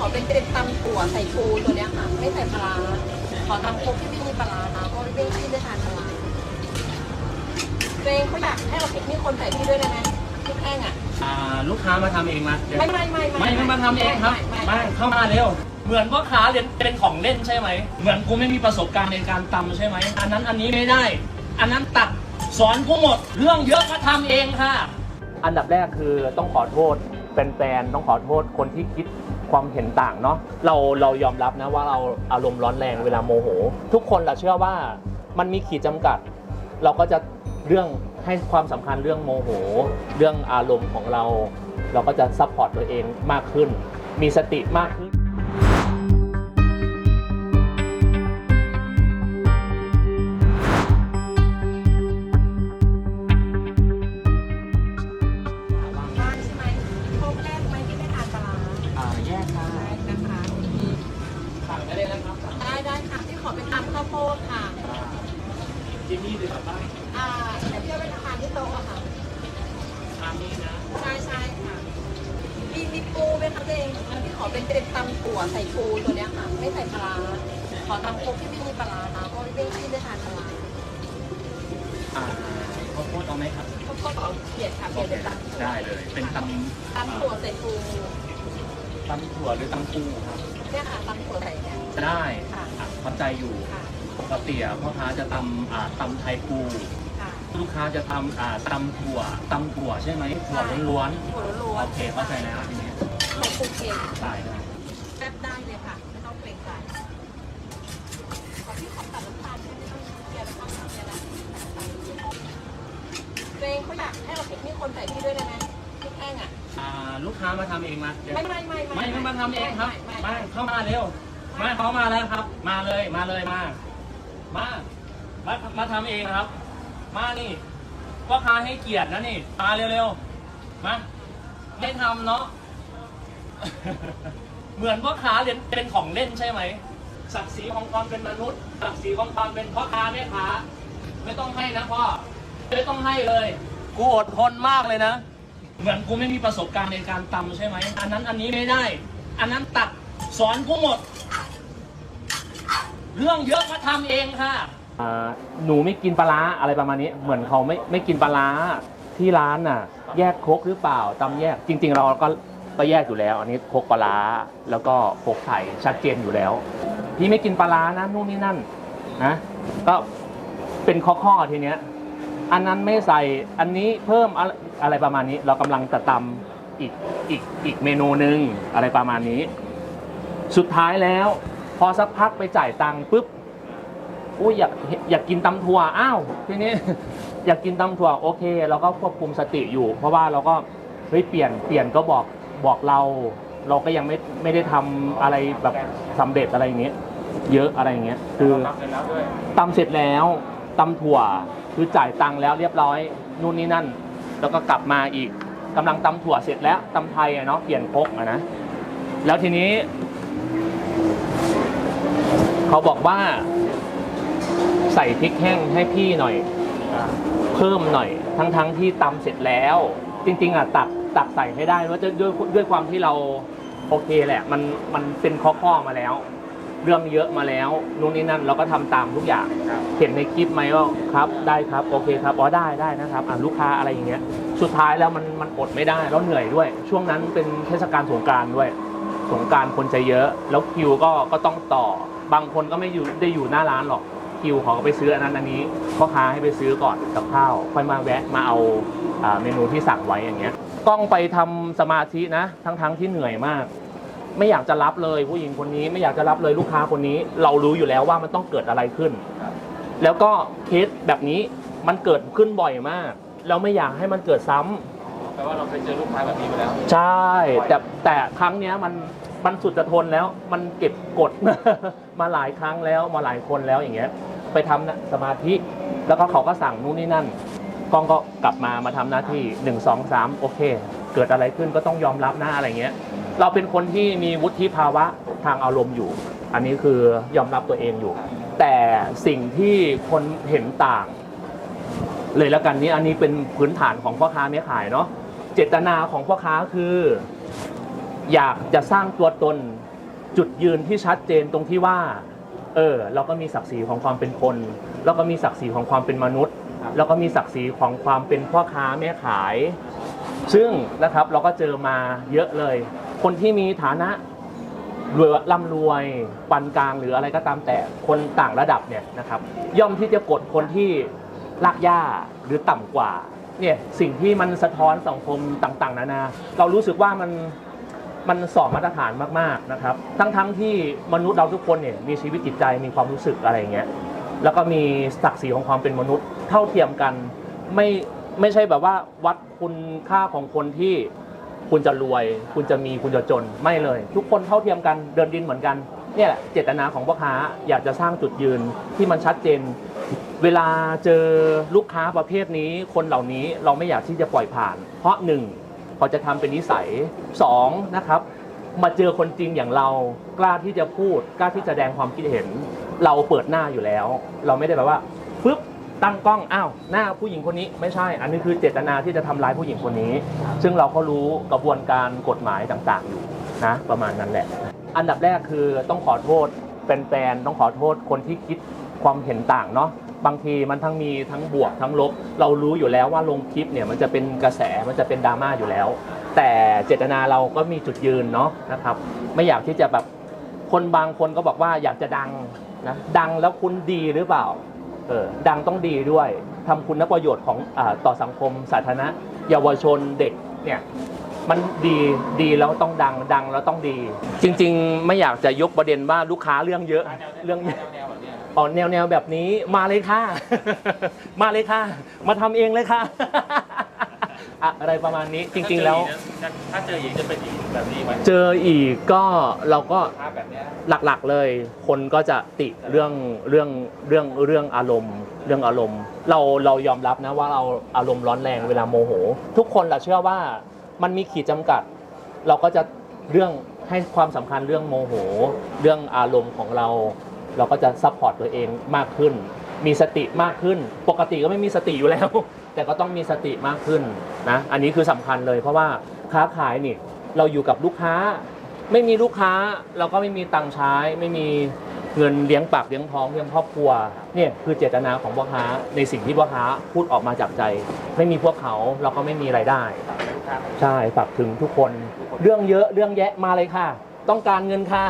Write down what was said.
ขอเป็นเป็นตำถั่วใส่ปูตัวเนี้ยค่ะ ไม่ใส่ปลาร้าขอตำครกที่ไม่มีปลาร้านะเพราะไม่พี่ไม่ทานปลาร้าตัวเองเขาอยากให้เราพริกนี่คนใส่พี่ด้วยได้ไหมพริกแห้งอะ อ่าลูกค้ามาทำเองมาเดี๋ยวไม่ไม่ไม่ไม่ไม่มาทำเองครับไม่มาไม่เข้ามาเร็ว เหมือนพ่อค้าเรียนเป็นของเล่นใช่ไหม เหมือนกูไม่มีประสบการณ์ในการตำใช่ไหม อันนั้นอันนี้ไม่ได้ อันนั้นตัดสอนกูหมด เรื่องเยอะก็ทำเองค่ะ อันดับแรกคือต้องขอโทษแฟนๆ ต้องขอโทษคนที่คิด ความเห็นต่างเนาะเราเรายอมรับนะว่าเราอารมณ์ร้อนแรงเวลาโมโห ทุกคนเราเชื่อว่ามันมีขีดจำกัด เราก็จะเรื่องให้ความสำคัญเรื่องโมโห เรื่องอารมณ์ของเรา เราก็จะซัพพอร์ตตัวเองมากขึ้น มีสติมากขึ้น ขอเป็นตำข้าวโพดค่ะที่นี่ดีกว่าบ้างอ่าเดี๋ยวพี่เอาไปทานที่โต๊ะอะค่ะทานนี้นะใช่ใช่ค่ะมีมีปูไหมคะตัวเองที่ขอเป็นเป็นตำถั่วใส่ปูตัวเนี้ยค่ะ ไม่ใส่ปลาร้าขอตำครกที่ไม่มีปลาร้านะเพราะไม่พี่ไม่ทานปลาร้าอ่าข้าวโพดเอาไหมครับข้าวโพดเอาเปลี่ยนค่ะเปลี่ยนเป็นตำถั่วได้เลย เป็นตตำถั่วใส่ปูำตำถั่วหรือตำปูครับเนี่ยค่ะตำถั่วใส่เนี่ยได้ค่ะ อะเข้าใจอยู่ค่ะปกติอะพ่อค้าจะตำอ่าตำไทยปูค่ะลูกค้าจะทำอ่าตำถั่วตำถั่วใช่ไหมถั่วล้วนถั่วล้ๆวนโอเคเข้าใจแล้วทีนี้ถั่วปูเค็มได้ได้แป๊บได้เลยค่ะไม่ต้องเกรงใจขอพี่ขอตัดน้ำตาลด้วยไม่ต้องเกลียดน้ำตาลเกลียดนะตัวเองเขาอยากให้เราพริกนี่คนใส่พี่ด้วยได้ไหมพริกแห้งอะอ่าลูกค้ามาทำเองมาเดี๋ยวไม่ไม่ไม่ไม่ไม่มาทำเองครับไม่มาไม่เข้ามาเร็ว มาเขามาแล้วครับ มาเลยมาเลยมา มามามาทำเองครับ มานี่พ่อค้าให้เกียรตินะนี่มาเร็วๆมาไม่ทำเนาะเหมือนพ่อค้าเรียนเป็นของเล่นใช่ไหมศักดิ์ศรีของความเป็นมนุษย์ศักดิ์ศรีของความเป็นพ่อค้าแม่ค้าไม่ต้องให้นะพ่อไม่ต้องให้เลย กูอดทนมากเลยนะ เหมือนกูไม่มีประสบการณ์ในการตำใช่ไหมอันนั้นอันนี้ไม่ได้ อันนั้นตัดสอนกูหมด เรื่องเยอะก็ทำเองค่ะ อ่าหนูไม่กินปลาร้าอะไรประมาณนี้ เหมือนเขาไม่ไม่กินปลาร้าที่ร้านน่ะ แยกครกหรือเปล่าตำแยก จริง ๆ เราก็ก็แยกอยู่แล้ว อันนี้ครกปลาร้าแล้วก็ครกไข่ชัดเจนอยู่แล้ว พี่ไม่กินปลาร้านะนู่นนี่นั่นนะก็เป็นข้อๆทีเนี้ย อันนั้นไม่ใส่อันนี้เพิ่มอะไรอะไรประมาณนี้ เรากำลังจะตำอีกอีกอีกเมนูหนึ่งอะไรประมาณนี้ สุดท้ายแล้ว พอสักพักไปจ่ายตังค์ปุ๊บอุ้ยอยากอยากกินตำถั่วอ้าวทีนี้ อยากกินตำถั่วโอเค เราก็ควบคุมสติอยู่ เพราะว่าเราก็เฮ้ยเปลี่ยนเปลี่ยนก็บอกบอกเรา เราก็ยังไม่ไม่ได้ทำอะไรแบบสำเร็จอะไรอย่างเงี้ยเยอะอะไรอย่างเงี้ยคือตำเสร็จแล้วตำถั่วคือจ่ายตังค์แล้วเรียบร้อยนู่นนี่นั่น แล้วก็กลับมาอีกกำลังตำถั่วเสร็จแล้วตำไทยอะเนาะเปลี่ยนครกอะนะแล้วทีนี้ เขาบอกว่า ใส่พริกแห้งให้พี่หน่อย เพิ่มหน่อย ทั้งๆที่ตำเสร็จแล้ว จริง ๆอะตักตักใส่ให้ได้ว่าจะด้วยด้วยความที่เราโอเคแหละ มันมันเป็นข้อๆมาแล้ว เรื่องเยอะมาแล้วนู่นนี่นั่นเราก็ทำตามทุกอย่างเห็นในคลิปไหมว่าครับ ได้ครับโอเคครับอ๋อได้ได้นะครับอะลูกค้าอะไรอย่างเงี้ย สุดท้ายแล้วมันมันอดไม่ได้แล้วเหนื่อยด้วย ช่วงนั้นเป็นเทศกาลสงการด้วยสงการคนจะเยอะ แล้วคิวก็ก็ต้องต่อ บางคนก็ไม่อยู่ได้อยู่หน้าร้านหรอกคิวเขาก็ไปซื้ออันนั้นอันนี้พ่อค้าให้ไปซื้อก่อนกับข้าวค่อยมาแวะมาเอาเมนูที่สั่งไว้อย่างเงี้ย ต้องไปทำสมาธินะ ทั้งๆที่เหนื่อยมาก ไม่อยากจะรับเลยผู้หญิงคนนี้ไม่อยากจะรับเลยลูกค้าคนนี้ เรารู้อยู่แล้วว่ามันต้องเกิดอะไรขึ้น แล้วก็เคสแบบนี้มันเกิดขึ้นบ่อยมากเราไม่อยากให้มันเกิดซ้ำแป ลว่าเราเคยเจอลูกค้าแบบนี้มาแล้ว ใช่ แต่แต่ครั้งเนี้ยมันมันสุดจะทนแล้ว มันเก็บกด มาหลายครั้งแล้วมาหลายคนแล้วอย่างเงี้ย ไปทำนะสมาธิ แล้วก็เขาก็สั่งนู่นนี่นั่นกล้องก็กลับมามาทำหน้าที่หนึ่งสองสามโอเค เกิดอะไรขึ้นก็ต้องยอมรับหน้าอะไรเงี้ย เราเป็นคนที่มีวุฒิภาวะทางอารมณ์อยู่ อันนี้คือยอมรับตัวเองอยู่ แต่สิ่งที่คนเห็นต่าง เลยแล้วกันนี้อันนี้เป็นพื้นฐานของพ่อค้าแม่ขายเนาะ เจตนาของพ่อค้าคือ อยากจะสร้างตัวตนจุดยืนที่ชัดเจนตรงที่ว่า เออ เราก็มีศักดิ์ศรีของความเป็นคนแล้วก็มีศักดิ์ศรีของความเป็นมนุษย์แล้วก็มีศักดิ์ศรีของความเป็นพ่อค้าแม่ขาย ซึ่งนะครับเราก็เจอมาเยอะเลย คนที่มีฐานะรวยร่ำรวยปานกลางหรืออะไรก็ตามแต่คนต่างระดับเนี่ยนะครับ ย่อมที่จะกดคนที่ลากย่าหรือต่ำกว่า เนี่ยสิ่งที่มันสะท้อนสังคมต่างๆ นานา เรารู้สึกว่ามันมันสอบมาตรฐานมากๆนะครับ ทั้งๆที่มนุษย์เราทุกคนเนี่ยมีชีวิตจิตใจมีความรู้สึกอะไรอย่างเงี้ยแล้วก็มีศักดิ์ศรีของความเป็นมนุษย์เท่าเทียมกันไม่ไม่ใช่แบบว่าวัดคุณค่าของคนที่คุณจะรวย คุณจะมีคุณจะจนไม่เลย ทุกคนเท่าเทียมกันเดินดินเหมือนกันเนี่ยแหละเจตนาของพ่อค้าอยากจะสร้างจุดยืนที่มันชัดเจน เวลาเจอลูกค้าประเภทนี้คนเหล่านี้เราไม่อยากที่จะปล่อยผ่าน เพราะหนึ่งเขาจะทำเป็นนิสัยสองนะครับ มาเจอคนจริงอย่างเรากล้าที่จะพูด กล้าที่จะแสดงความคิดเห็น เราเปิดหน้าอยู่แล้ว เราไม่ได้แบบว่าฟึบตั้งกล้องอ้าวหน้าผู้หญิงคนนี้ไม่ใช่ อันนี้คือเจตนาที่จะทำร้ายผู้หญิงคนนี้ ซึ่งเราก็รู้กระบวนการกฎหมายต่างๆอยู่นะประมาณนั้นแหละ อันดับแรกคือต้องขอโทษแฟนๆต้องขอโทษคนที่คิด ความเห็นต่างเนาะบางทีมันทั้งมีทั้งบวกทั้งลบ เรารู้อยู่แล้วว่าลงคลิปเนี่ยมันจะเป็นกระแสมันจะเป็นดราม่าอยู่แล้ว แต่เจตนาเราก็มีจุดยืนเนาะนะครับ ไม่อยากที่จะแบบคนบางคนก็บอกว่าอยากจะดังนะดังแล้วคุณดีหรือเปล่าเออดังต้องดีด้วยทำคุณประโยชน์ของอต่อสังคมสาธารณะเยาวชนเด็กเนี่ยมันดีดีแล้วต้องดังดังแล้วต้องดี จริง ๆ ไม่อยากจะยกประเด็นว่าลูกค้าเรื่องเยอะเรื่องเยอะ อ๋อแนวแนวแบบนี้มาเลยค่ะ มาเลยค่ะ มาทำเองเลยค่ะอะอะไรประมาณนี้จริง ๆ แล้ว ถ้าเจออีกจะเป็นอีกแบบนี้ไหมเจออีกก็เราก็ ภาพแบบเนี้ย หลักๆเลยคนก็จะติเรื่องเรื่องเรื่องเรื่องอารมณ์ เรื่องอารมณ์ เราเรายอมรับนะว่าเราอารมณ์ร้อนแรงเวลาโมโห ทุกคนเราเชื่อว่ามันมีขีดจำกัด เราก็จะเรื่องให้ความสำคัญเรื่องโมโห เรื่องอารมณ์ของเรา เราก็จะซัพพอร์ตตัวเองมากขึ้น มีสติมากขึ้น ปกติก็ไม่มีสติอยู่แล้ว แต่ก็ต้องมีสติมากขึ้นนะ อันนี้คือสำคัญเลย เพราะว่าค้าขายนี่เราอยู่กับลูกค้า ไม่มีลูกค้าเราก็ไม่มีตังค์ใช้ ไม่มีเงินเลี้ยงปากเลี้ยงท้องเลี้ยงครอบครัวเนี่ยคือเจตนาของพ่อค้าในสิ่งที่พ่อค้าพูดออกมาจากใจ ไม่มีพวกเขาเราก็ไม่มีไรายได้ ใช่ฝากถึงทุกคน เรื่องเยอะเรื่องแยะมาเลยค่ะ ต้องการเงินค่ะ